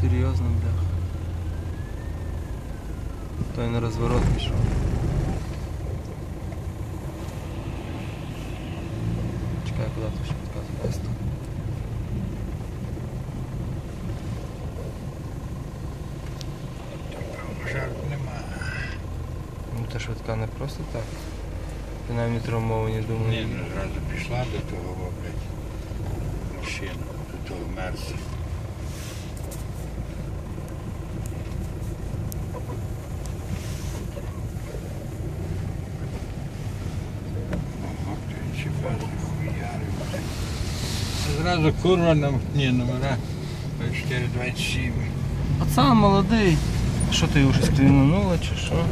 серйозно, бляха. Той на розворот пішов. Чекай, куди ти ще підказує? Жарт нема. Ну та швидка не просто так. Принаймні травмовані, думаю. Ні, ну зразу пішла до того, о, блядь, машина, до того мерса. Зразу курва нам, ні, номера 2427. Пацан молодий. Що ти його щось чи що?